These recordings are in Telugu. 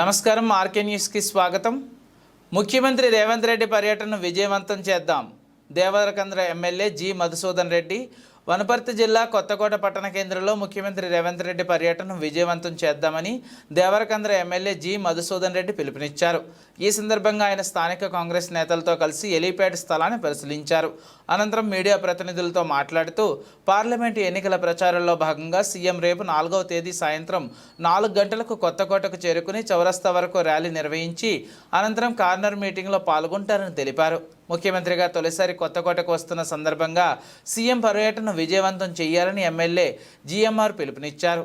నమస్కారం ఆర్కే న్యూస్కి స్వాగతం. ముఖ్యమంత్రి రేవంత్ రెడ్డి పర్యటనను విజయవంతం చేద్దాం. Devarakadra MLA G. Madhusudan Reddy Wanaparthy జిల్లా కొత్తకోట పట్టణ కేంద్రంలో ముఖ్యమంత్రి రేవంత్ రెడ్డి పర్యటన విజయవంతం చేద్దామని దేవరకంద్ర ఎమ్మెల్యే జి మధుసూదన్ రెడ్డి పిలుపునిచ్చారు. ఈ సందర్భంగా ఆయన స్థానిక కాంగ్రెస్ నేతలతో కలిసి ఎలిపేట్ స్థలాన్ని పరిశీలించారు. అనంతరం మీడియా ప్రతినిధులతో మాట్లాడుతూ పార్లమెంటు ఎన్నికల ప్రచారంలో భాగంగా సీఎం రేపు నాలుగవ తేదీ సాయంత్రం నాలుగు గంటలకు కొత్తకోటకు చేరుకుని చౌరస్తా వరకు ర్యాలీ నిర్వహించి అనంతరం కార్నర్ మీటింగ్లో పాల్గొంటారని తెలిపారు. ముఖ్యమంత్రిగా తొలిసారి కొత్తకోటకు వస్తున్న సందర్భంగా సీఎం పర్యటన విజయవంతం చేయాలని ఎమ్మెల్యే జీఎంఆర్ పిలుపునిచ్చారు.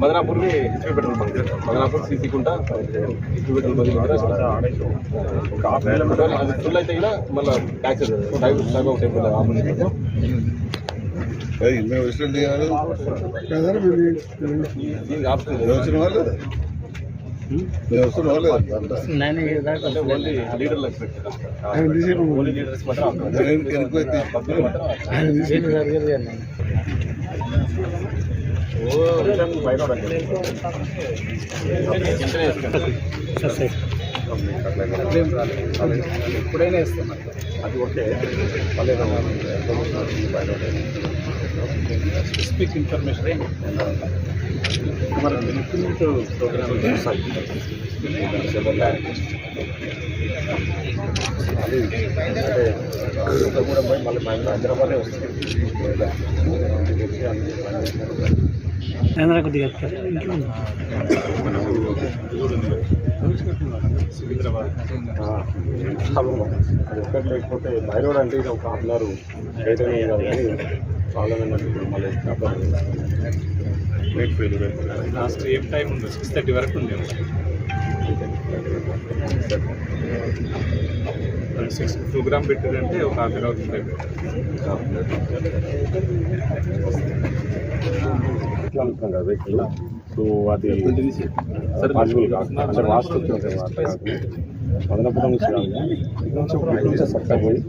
మదనాపూర్కి history petrol bunk Madanapur CC Kunta history petrol bunk అది ఫుల్ అయితే కూడా మళ్ళీ tax type type of type operation మేము వచ్చిన వాళ్ళు. మేము వస్తున్న వాళ్ళు. అంటే ఓన్లీ బయట అది ఓకే. మళ్ళీ స్పెసిఫిక్ ఇన్ఫర్మేషన్ మన ఇంప్లిమెంట్ ప్రోగ్రామ్ అది అంటే కూడా పోయి మళ్ళీ మా హైదరాబాదే వస్తుంది. సికింద్రాబాద్ అది ఎక్కడ లేకపోతే బైరోడ్ అంటే ఇది ఒక హాఫ్ అన్ అవర్ లేట్ అయినా కాదు కానీ ప్రాబ్లం ఏంటంటే ఇప్పుడు మళ్ళీ వెయిట్ ఫెయిల్ లాస్ట్ ఏం టైం ఉంది? సిక్స్ థర్టీ వరకు ఉంది. సిక్స్ ప్రోగ్రామ్ పెట్టారంటే ఒక హాఫ్ అన్ అవర్ ఉంటుంది వెహికల్ సో అది పాసిబుల్ కాదు. అంటే వాస్తు మదనపురం నుంచి కాదు ఇటు నుంచి సక్క పోయి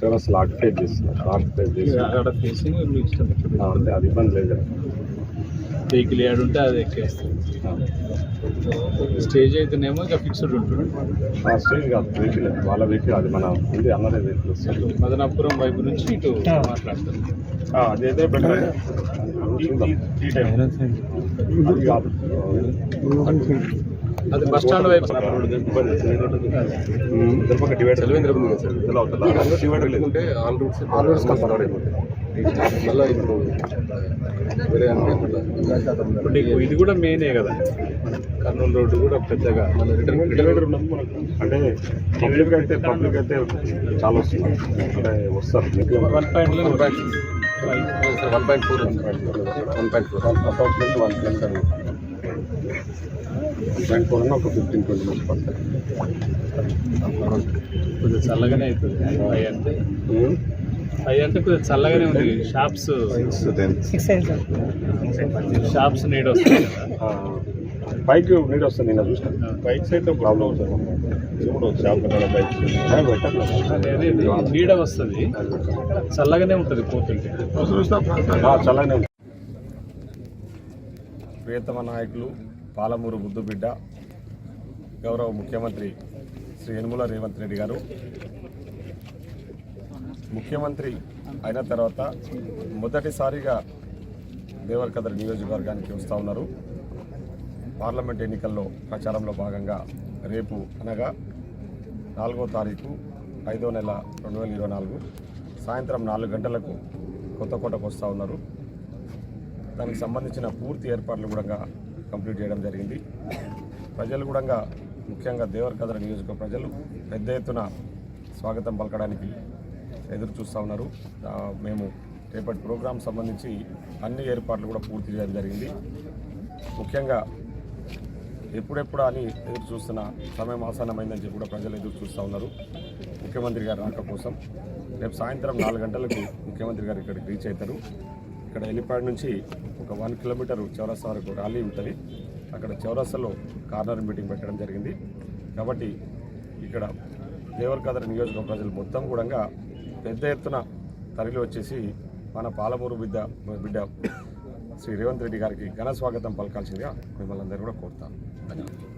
చాలా అసలు ఆక్టివేట్ చేస్తున్నారు. ఆక్టివేట్ చేసి. అక్కడ ఫేసింగ్ మీకు ఇష్టం. వచ్చినట్టు ఆ, అంటే అది ఇబ్బంది లేదు. వెహికల్ ఏడు ఉంటే అది ఎక్కేస్తాం స్టేజ్ అయితేనేమో ఇక ఫిక్స్డ్ ఉంటుంది ఆ స్టేజ్ కాదు వెహికల్ వాళ్ళ వెహికల్ అది మన ఉంది అన్నదే వెహికల్ వస్తుంది మదనాపురం వైపు నుంచి ఇటు మాట్లాడతారు ఆ, అదైతే బెటర్ అది బస్ స్టాండ్ వైపు. మళ్ళీ ఇప్పుడు వేరే ఇప్పుడు ఇది కూడా మెయినే కదా? కర్నూలు రోడ్డు కూడా పెద్దగా. మన రిటర్న్ డివైడర్ ఉన్నప్పుడు మనకు అంటే పబ్లిక్ అయితే పబ్లిక్ అయితే చాలా వస్తుంది. అంటే వస్తారు. One point one point one point four one point four approximately one kilometre four అన్న ఒక ఫిఫ్టీన్ ట్వంటీ మినిట్స్ పడతాయి కొద్దిగా చల్లగానే అవుతుంది ఫైవ్ అంటే. ఫైవ్ అంటే కొద్దిగా చల్లగానే ఉంది. షాప్స్ షాప్స్ నీడ్ వస్తుంది కదా. పైకి నీరు వస్తుంది నిన్న చూసిన. బైక్స్ అయితే ప్రాబ్లం అవుతుంది నీడ వస్తుంది. చల్లగానే ఉంటుంది పోతుంటే. ఆ, చల్లగానే ఉంది. ప్రియతమ నాయకులు పాలమూరు బుద్ధుబిడ్డ గౌరవ ముఖ్యమంత్రి శ్రీ యనుమల రేవంత్ రెడ్డి గారు. ముఖ్యమంత్రి అయిన తర్వాత మొదటిసారిగా దేవరకద్ర నియోజకవర్గానికి వస్తూ ఉన్నారు. పార్లమెంట్ ఎన్నికల్లో ప్రచారంలో భాగంగా రేపు అనగా నాలుగో తారీఖు ఐదో నెల రెండు వేల ఇరవై నాలుగు సాయంత్రం నాలుగు గంటలకు కొత్తకోటకు వస్తూ ఉన్నారు. దానికి సంబంధించిన పూర్తి ఏర్పాట్లు కూడా కంప్లీట్ చేయడం జరిగింది. ప్రజలు కూడా ముఖ్యంగా దేవరకద్ర నియోజక ప్రజలు పెద్ద ఎత్తున స్వాగతం పలకడానికి ఎదురు చూస్తూ ఉన్నారు. మేము రేపటి ప్రోగ్రాం సంబంధించి అన్ని ఏర్పాట్లు కూడా పూర్తి చేయడం జరిగింది. ముఖ్యంగా ఎప్పుడెప్పుడు అని ఎదురు చూస్తున్న సమయం ఆసన్నమైందని చెప్పి కూడా ప్రజలు ఎదురు చూస్తూ ఉన్నారు. ముఖ్యమంత్రి గారు రాక కోసం రేపు సాయంత్రం నాలుగు గంటలకు ముఖ్యమంత్రి గారు ఇక్కడికి రీచ్ అవుతారు. ఇక్కడ హెలిప్యాడ్ నుంచి ఒక వన్ కిలోమీటర్ చౌరస్తా వరకు ర్యాలీ ఉంటుంది. అక్కడ చౌరస్తాలో కార్నర్ మీటింగ్ పెట్టడం జరిగింది. కాబట్టి ఇక్కడ దేవరకాదరి నియోజకవర్గ ప్రజలు మొత్తం కూడా పెద్ద ఎత్తున తరలి వచ్చేసి మన పాలమూరు బిడ్డ బిడ్డ శ్రీ రేవంత్ రెడ్డి గారికి ఘన స్వాగతం పలకాల్సిందిగా మిమ్మల్ని అందరూ కూడా కోరుతాను. ధన్యవాదాలు.